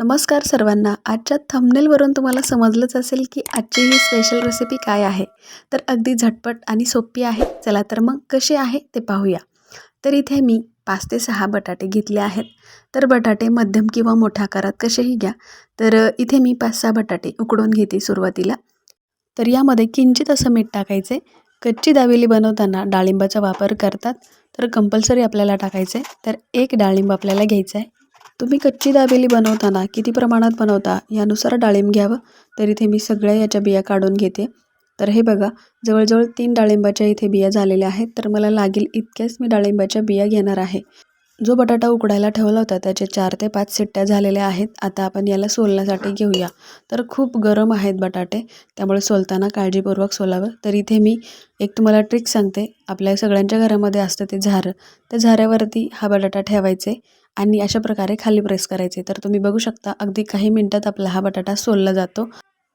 नमस्कार सर्वांना. आजच्या थंबनेलवरून तुम्हाला समजलंच असेल की आजची ही स्पेशल रेसिपी काय आहे. तर अगदी झटपट आणि सोपी आहे. चला तर मग कशी आहे ते पाहूया. तर इथे मी पाच ते सहा बटाटे घेतले आहेत. तर बटाटे मध्यम किंवा मोठ्या आकारात कसेही घ्या. तर इथे मी पाच सहा बटाटे उकडून घेते सुरुवातीला. तर यामध्ये किंचित असं मीठ टाकायचं. आहे कच्ची दावेली बनवताना डाळिंबाचा वापर करतात. तर कंपल्सरी आपल्याला टाकायचं. आहे तर एक डाळिंब आपल्याला घ्यायचं आहे. तुम्ही कच्ची दाबेली बनवताना किती प्रमाणात बनवता यानुसार डाळिंब घ्यावं. तर इथे मी सगळ्या याच्या बिया काढून घेते. तर हे बघा जवळजवळ तीन डाळिंबाच्या इथे बिया झालेल्या आहेत. तर मला लागेल इतक्याच मी डाळिंबाच्या बिया घेणार आहे. जो बटाटा उकडायला ठेवला होता त्याचे चार ते पाच सिट्ट्या झालेल्या आहेत. आता आपण याला सोलण्यासाठी घेऊया. तर खूप गरम आहेत बटाटे त्यामुळे सोलताना काळजीपूर्वक सोलावं. तर इथे मी एक तुम्हाला ट्रिक सांगते. आपल्या सगळ्यांच्या घरामध्ये असतं ते झारं. त्या झाऱ्यावरती हा बटाटा ठेवायचे आणि अशा प्रकारे खाली प्रेस करायचे. तर तुम्ही बघू शकता अगदी काही मिनटात आपला हा बटाटा सोलला जातो.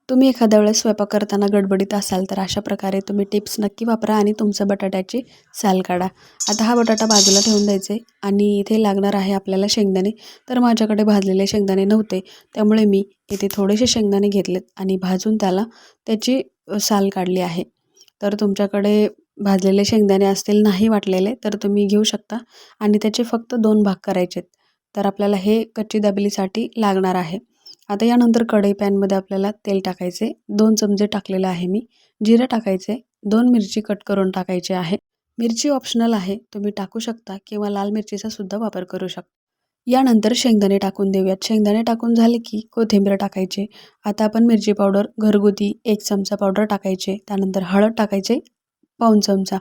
तुम्ही एखाद्या वेळेस स्वयंपाक करताना गडबडीत असाल तर अशा प्रकारे तुम्ही टिप्स नक्की वापरा आणि तुमचं बटाट्याची साल काढा. आता हा बटाटा बाजूला ठेवून द्यायचे आणि इथे लागणार आहे आपल्याला शेंगदाणे. तर माझ्याकडे भाजलेले शेंगदाणे नव्हते त्यामुळे मी इथे थोडेसे शेंगदाणे घेतलेत आणि भाजून त्याला त्याची साल काढली आहे. तर तुमच्याकडे भाजलेले शेंगदाणे असतील नाही वाटलेले तर तुम्ही घेऊ शकता आणि त्याचे फक्त दोन भाग करायचे तर आपल्याला हे कच्ची दाबेलीसाठी लागणार आहे. आता यानंतर कढई पॅनमध्ये आपल्याला तेल टाकायचे. दोन चमचे टाकलेलं आहे मी. जिरं टाकायचे. दोन मिरची कट करून टाकायचे आहे. मिरची ऑप्शनल आहे. तुम्ही टाकू शकता किंवा लाल मिरचीचा सुद्धा वापर करू शकता. यानंतर शेंगदाणे टाकून देऊयात. शेंगदाणे टाकून झाले की कोथिंबीर टाकायचे. आता आपण मिरची पावडर घरगुती एक चमचा पावडर टाकायचे. त्यानंतर हळद टाकायचे. पाऊन चमचा.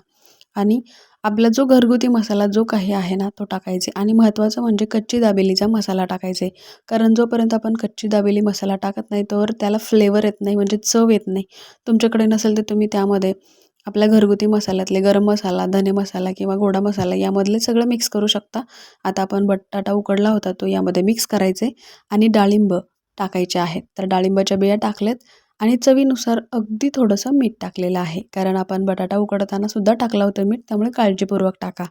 आणि आपला जो घरगुती मसाला जो काही आहे ना तो टाकायचे. आणि महत्त्वाचं म्हणजे कच्ची दाबेलीचा मसाला टाकायचे. कारण जोपर्यंत आपण कच्ची दाबेली मसाला टाकत नाही तोवर त्याला फ्लेवर येत नाही म्हणजे चव येत नाही. तुमच्याकडे नसेल तर तुम्ही त्यामध्ये आपल्या घरगुती मसाल्यातले गरम मसाला धने मसाला किंवा गोडा मसाला यामधले सगळं मिक्स करू शकता. आता आपण बटाटा उकडला होता तो यामध्ये मिक्स करायचे आणि डाळिंब टाकायचे आहेत. तर डाळिंबाच्या बिया टाकल्यात आणि चवीनुसार अगदी थोडंसं मीठ टाकलेलं आहे. कारण आपण बटाटा उकडताना सुद्धा टाकला होतं मीठ त्यामुळे काळजीपूर्वक टाका.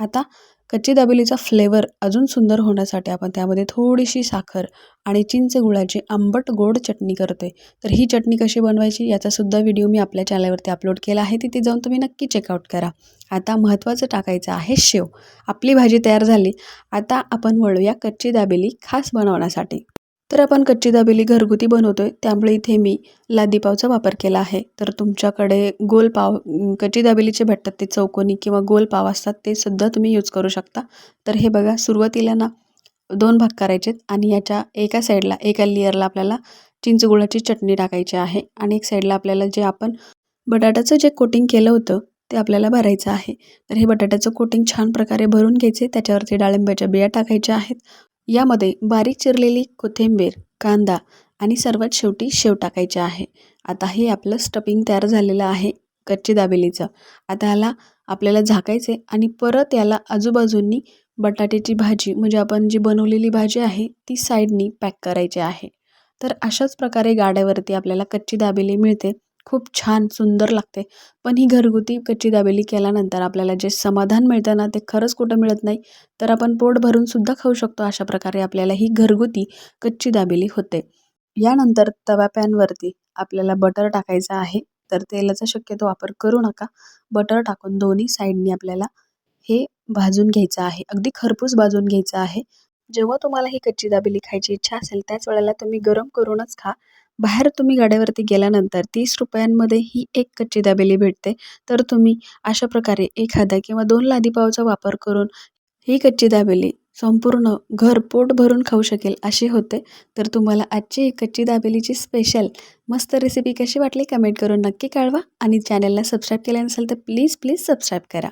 आता कच्ची दाबेलीचा फ्लेवर अजून सुंदर होण्यासाठी आपण त्यामध्ये थोडीशी साखर आणि चिंच गुळाची आंबट गोड चटणी करते तर ही चटणी कशी बनवायची याचासुद्धा व्हिडिओ मी आपल्या चॅनलवरती अपलोड केला आहे. तिथे जाऊन तुम्ही नक्की चेकआउट करा. आता महत्त्वाचं टाकायचं आहे शेव. आपली भाजी तयार झाली. आता आपण वळूया कच्ची दाबेली खास बनवण्यासाठी. तर आपण कच्ची दाबेली घरगुती बनवतो आहे त्यामुळे इथे मी लादी पावचा वापर केला आहे. तर तुमच्याकडे गोल पाव कच्ची दाबेलीचे भेटतात ते चौकोनी किंवा गोल पाव असतात ते सुद्धा तुम्ही यूज करू शकता. तर हे बघा सुरुवातीला ना दोन भाग करायचे आणि याच्या एका साईडला एका लेअरला आपल्याला चिंचगुळाची चटणी टाकायची आहे आणि एक साईडला आपल्याला जे आपण बटाट्याचं जे कोटिंग केलं होतं ते आपल्याला भरायचं आहे. तर हे बटाट्याचं कोटिंग छान प्रकारे भरून घ्यायचे त्याच्यावरती डाळिंबाच्या बिया टाकायच्या आहेत. यामध्ये बारीक चिरलेली कोथिंबीर कांदा आणि सर्वात शेवटी शेव टाकायचे आहे. आता हे आपलं स्टफिंग तयार झालेलं आहे कच्ची दाबेलीचं. आता ह्याला आपल्याला झाकायचे आणि परत याला आजूबाजूंनी बटाट्याची भाजी म्हणजे आपण जी बनवलेली भाजी आहे ती साईडनी पॅक करायची आहे. तर अशाच प्रकारे गाड्यावरती आपल्याला कच्ची दाबेली मिळते. खूप छान सुंदर लागते. पण ही घरगुती कच्ची दाबेली केल्यानंतर आपल्याला जे समाधान मिळतं ना ते खरंच कुठं मिळत नाही. तर आपण पोट भरूनसुद्धा खाऊ शकतो अशा प्रकारे आपल्याला ही घरगुती कच्ची दाबेली होते. यानंतर तवा पॅनवरती आपल्याला बटर टाकायचं आहे. तर तेलाचा शक्यतो वापर करू नका. बटर टाकून दोन्ही साईडनी आपल्याला हे भाजून घ्यायचं आहे. अगदी खरपूस भाजून घ्यायचं आहे. जेव्हा तुम्हाला ही कच्ची दाबेली खायची इच्छा असेल त्याच वेळेला तुम्ही गरम करूनच खा. बाहेर तुम्ही गाड्यावरती गेल्यानंतर तीस रुपयांमध्ये ही एक कच्ची दाबेली भेटते. तर तुम्ही अशा प्रकारे एखादा किंवा दोन लादीपावचा वापर करून ही कच्ची दाबेली संपूर्ण घर पोट भरून खाऊ शकेल अशी होते. तर तुम्हाला आजची ही कच्ची दाबेलीची स्पेशल मस्त रेसिपी कशी वाटली? कमेंट करून नक्की कळवा आणि चॅनलला सबस्क्राईब केलं नसेल तर प्लीज प्लीज सबस्क्राईब करा.